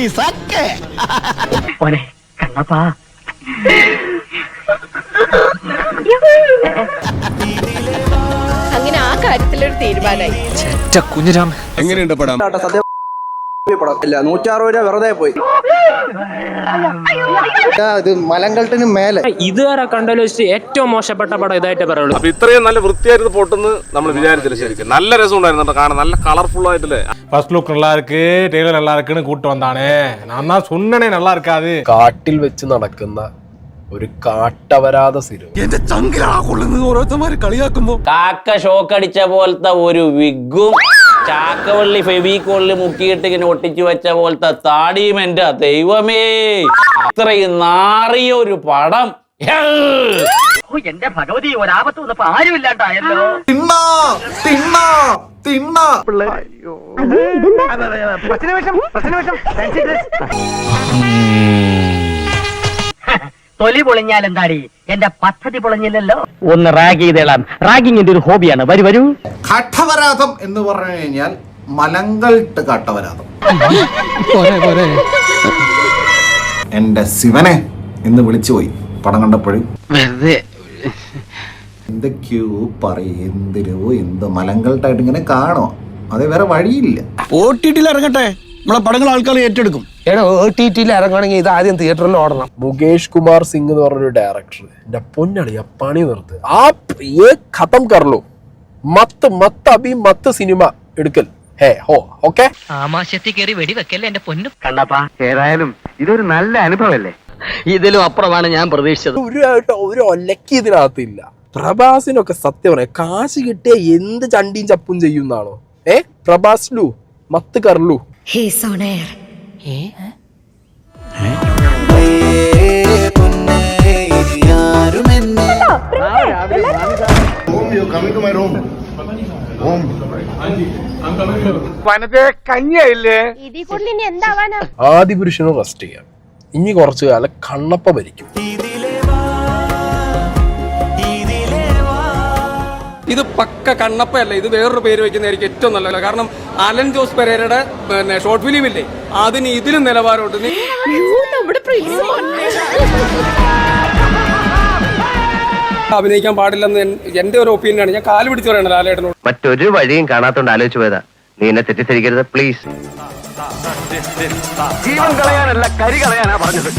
ഡിസക്കെ ഒരെ കണ്ണപ്പാ. അങ്ങനെ ആ കാര്യത്തിലൊരു തീരുമാനായി കുഞ്ഞുരാമൻ എങ്ങനെയുണ്ട് പടം? പടം ഇല്ല നൂറ്ററുപത് രൂപ വെറുതെ പോയി ഇത് മലങ്കൾട്ടിന് മേലെ ഇതുവരെ കണ്ടതിൽ വെച്ച് ഏറ്റവും മോശപ്പെട്ട പടം ഇതായിട്ട് പറയുള്ളൂ അപ്പൊ ഇത്രയും നല്ല വൃത്തിയായിരുന്നു പൊട്ടെന്ന് നമ്മൾ വിചാരിച്ചില്ല ശരിക്കും നല്ല രസം ഉണ്ടായിരുന്നു കേട്ടോ കാണാൻ നല്ല കളർഫുൾ ആയിട്ടില്ലേ ஃபர்ஸ்ட் லுக் நல்லா இருக்கு டெய்லர் நல்லா இருக்குன்னு கூட்டு வந்தானே நான் தான் சொன்னனே நல்லா இருக்காது കാട്ടിൽ വെച്ച് നടക്കുന്ന ഒരു കാട്ടവരാത സിനിമ എന്റെ ചങ്കിലാ കൊള്ളുന്നത് ഓരോരുത്തന്മാര് കളിയാക്കുമ്പോ കാക്ക ഷോക്കടിച്ച പോലത്തെ ഒരു വിഗും ചാക്കവള്ളി ഫെവിക്കോളിൽ മുക്കിയിട്ട് ഇങ്ങനെ ഒട്ടിച്ചു വെച്ച പോലത്തെ താടിയും എന്റെ ദൈവമേ. അത്രയും നാറിയ ഒരു പടം. എന്റെ ഭഗവതി ഒരാപത്ത് വന്നപ്പോ ആരും ഇല്ലാണ്ടായല്ലോ. തൊലി പൊളിഞ്ഞാൽ എന്താടി? എന്റെ പദ്ധതി പൊളിഞ്ഞില്ലല്ലോ. ഒന്ന് റാഗ് ചെയ്തേളാം റാഗിങ്ങിന്റെ ഒരു ഹോബിയാണ്. വരൂ വരൂ. കഠവരാധം എന്ന് പറഞ്ഞു കഴിഞ്ഞാൽ മലങ്കൾട്ട് കട്ടവരാധം എന്റെ ശിവനെ എന്ന് വിളിച്ചുപോയി പടം കണ്ടപ്പോഴും. വെറുതെ. എന്തൊക്കെയോ പറയും എന്തിരോ എന്ത് മലങ്കൾട്ടായിട്ട് ഇങ്ങനെ കാണോ അതേ വേറെ വഴിയില്ല. ഓട്ടിട്ടില്ല ഇറങ്ങട്ടെ. നമ്മളെ പടങ്ങൾ ആൾക്കാർ ഏറ്റെടുക്കും. എടാ ഒ ടി ടിയിൽ ഇറങ്ങണമെങ്കിൽ ഇത് ആദ്യം തിയേറ്ററിൽ ഓടണം. മുകേഷ് കുമാർ സിംഗ് എന്ന് പറഞ്ഞൊരു ഡയറക്ടർ എന്റെ പൊന്നളി ആ പണി നിർത്ത്. ആ ഏ ഖത്തം കർലോ മത്ത് മത്ത് അഭി മത്ത് സിനിമ എടുക്കൽ. ഹേ ഹോ ഓക്കെ? ആമാശത്തിൽ കയറി വെടി വെക്കല്ലേ എന്റെ പൊന്നു? കണ്ടപ്പാ ഏതായാലും ഇതൊരു നല്ല അനുഭവല്ലേ ഇതിലും അപ്പുറമാണ് ഞാൻ പ്രതീക്ഷിച്ചത്. ഒരു ആയിട്ട് ഒരു ഒലക്കി ഇതിനകത്തില്ല. പ്രഭാസിനൊക്കെ സത്യം പറയാം കാശ് കിട്ടിയ എന്ത് ചണ്ടിയും ചപ്പും ചെയ്യുന്നാണോ? ഏ പ്രഭാസ് ലു മത്ത് കർലു ഹീസ് ഓൺ എയർ ആദിപുരുഷനോ റെസ്റ്റ് ചെയ്യാം. ഇനി കുറച്ചു കാലം കണ്ണപ്പ ഭരിക്കും. ഇത് പക്ക കണ്ണപ്പയല്ല? ഇത് വേറൊരു പേര് വെക്കുന്നതായിരിക്കും ഏറ്റവും നല്ലത്. കാരണം അലൻ ജോസ് പെരേരയുടെ പിന്നെ ഷോർട്ട് ഫിലിം ഇല്ലേ? അതിന് ഇതിലും നിലവാരമുണ്ട്. നീ അഭിനയിക്കാൻ പാടില്ലെന്ന് എന്റെ ഒരു ഒപ്പീനിയനാണ് ഞാൻ കാൽ പിടിച്ചു പറയണത് ലാലേട്ടനോട്. മറ്റൊരു വഴിയും കാണാത്തോണ്ട് ആലോചിച്ചു പോയതാ. നീ എന്നെ തെറ്റിദ്ധരിക്കരുത് പ്ലീസ് ജീവൻ കളയാനല്ല കരി കളയാനാ പറഞ്ഞത്.